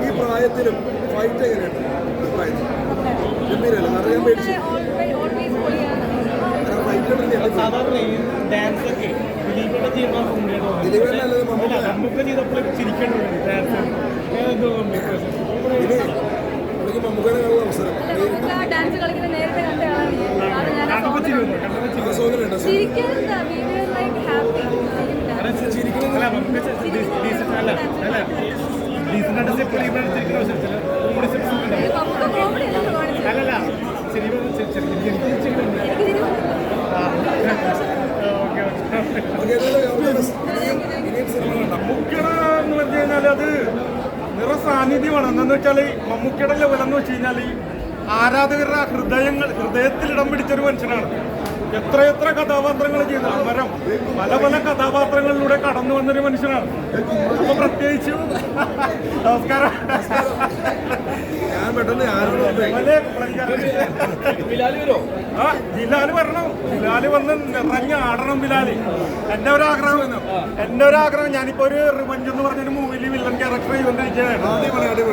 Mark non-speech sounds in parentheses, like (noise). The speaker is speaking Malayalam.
ഈ പ്രായത്തിലും ഫൈറ്റ് എങ്ങനെയുണ്ട് പ്രായത്തിൽ ഗംഭീരല്ലേ അറിയാൻ പേടിച്ചു ഫൈറ്റ് സാധാരണ ഡാൻസ് ഒക്കെ ദിലീപിന്റെ കോമഡിയാണ് ദിലീപേട്ടൻ അല്ലാതെ മമ്മൂക്ക. ചെയ്തപ്പോൾ ചിരിക്കേണ്ടത് ഡാൻസ് എന്തോ എന്ന് പറഞ്ഞു കഴിഞ്ഞാൽ അത് നിറ സാന്നിധ്യമാണ്. എന്താന്ന് വെച്ചാൽ മമ്മൂക്കയുടെ ലെവൽ എന്ന് വെച്ച് കഴിഞ്ഞാൽ ആരാധകരുടെ ഹൃദയങ്ങൾ ഹൃദയത്തിൽ ഇടം പിടിച്ചൊരു മനുഷ്യനാണ്. എത്രയെത്ര കഥാപാത്രങ്ങൾ ചെയ്ത അമരം പല പല കഥാപാത്രങ്ങളിലൂടെ കടന്നു വന്നൊരു മനുഷ്യനാണ്. അപ്പൊ പ്രത്യേകിച്ച് (laughs) നമസ്കാരം. ഞാൻ പെട്ടെന്ന് ആരോട് വലിയ ആ ബിലാൽ വരണം. ബിലാൽ വന്ന് നിറഞ്ഞ ആടണം ബിലാൽ. എന്റെ ഒരു ആഗ്രഹം എന്റെ ഒരു ആഗ്രഹം. ഞാനിപ്പോ ഒരു റിവഞ്ച് എന്ന് പറഞ്ഞൊരു മൂവിയിൽ വില്ലൻ ക്യാരക്ടർ ചെയ്തുകൊണ്ടിരിക്കുകയാണ് അടിപൊളി.